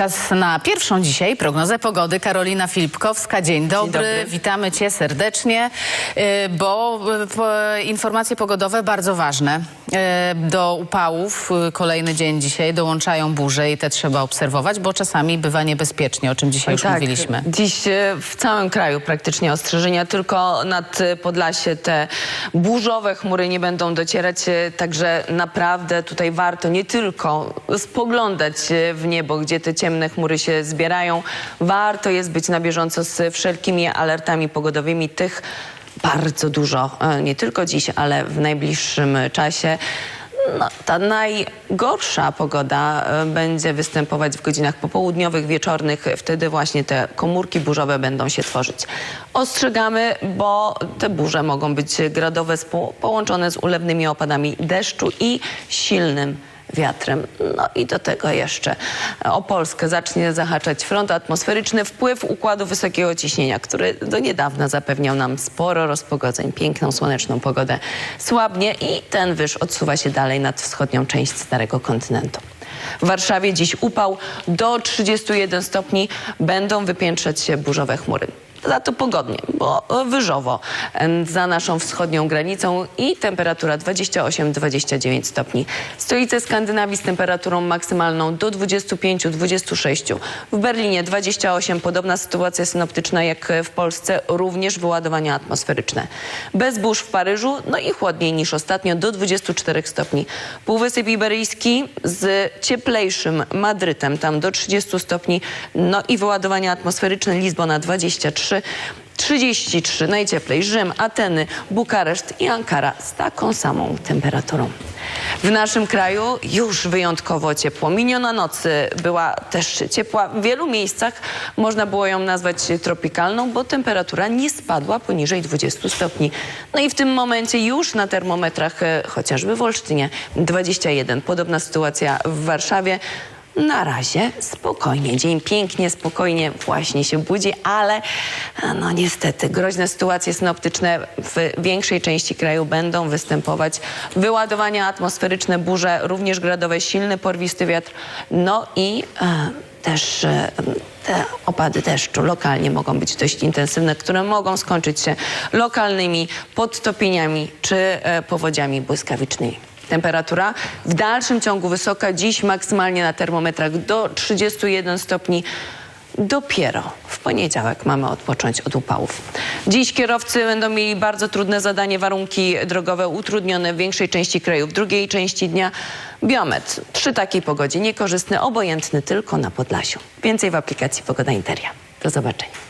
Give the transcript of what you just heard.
Czas na pierwszą dzisiaj prognozę pogody. Karolina Filipkowska, dzień dobry. dobry. Witamy Cię serdecznie, y, bo y, po- informacje pogodowe bardzo ważne. Y, Do upałów y, kolejny dzień dzisiaj dołączają burze i te trzeba obserwować, bo czasami bywa niebezpiecznie, o czym dzisiaj już tak, mówiliśmy. Dziś w całym kraju praktycznie ostrzeżenia, tylko nad Podlasie te burzowe chmury nie będą docierać, także naprawdę tutaj warto nie tylko spoglądać w niebo, gdzie te ciemne chmury się zbierają, warto jest być na bieżąco z wszelkimi alertami pogodowymi, tych bardzo dużo, e, nie tylko dziś, ale w najbliższym czasie. No, ta najgorsza pogoda e, będzie występować w godzinach popołudniowych, wieczornych. Wtedy właśnie te komórki burzowe będą się tworzyć. Ostrzegamy, bo te burze mogą być gradowe połączone z ulewnymi opadami deszczu i silnym wiatrem. No i do tego jeszcze o Polskę zacznie zahaczać front atmosferyczny, wpływ układu wysokiego ciśnienia, który do niedawna zapewniał nam sporo rozpogodzeń, piękną, słoneczną pogodę. Słabnie i ten wyż odsuwa się dalej nad wschodnią część Starego Kontynentu. W Warszawie dziś upał do 31 stopni będą wypiętrzać się burzowe chmury. Za to pogodnie, bo wyżowo za naszą wschodnią granicą i temperatura 28-29 stopni. Stolice Skandynawii z temperaturą maksymalną do 25-26. W Berlinie 28, podobna sytuacja synoptyczna jak w Polsce, również wyładowania atmosferyczne. Bez burz w Paryżu, no i chłodniej niż ostatnio do 24 stopni. Półwysep Iberyjski z cieplejszym Madrytem, tam do 30 stopni, no i wyładowania atmosferyczne Lizbona 23. 33 najcieplej Rzym, Ateny, Bukareszt i Ankara z taką samą temperaturą. W naszym kraju już wyjątkowo ciepło. Miniona noc y, była też ciepła. W wielu miejscach można było ją nazwać tropikalną, bo temperatura nie spadła poniżej 20 stopni. No i w tym momencie już na termometrach, y, chociażby w Olsztynie, 21. Podobna sytuacja w Warszawie. Na razie spokojnie, dzień pięknie, spokojnie właśnie się budzi, ale a, no niestety groźne sytuacje synoptyczne w większej części kraju będą występować. Wyładowania atmosferyczne, burze, również gradowe, silny porwisty wiatr, no i e, też e, te opady deszczu lokalnie mogą być dość intensywne, które mogą skończyć się lokalnymi podtopieniami czy e, powodziami błyskawicznymi. Temperatura w dalszym ciągu wysoka, dziś maksymalnie na termometrach do 31 stopni. Dopiero w poniedziałek mamy odpocząć od upałów. Dziś kierowcy będą mieli bardzo trudne zadanie, warunki drogowe utrudnione w większej części kraju. W drugiej części dnia biometr przy takiej pogodzie niekorzystny, obojętny tylko na Podlasiu. Więcej w aplikacji Pogoda Interia. Do zobaczenia.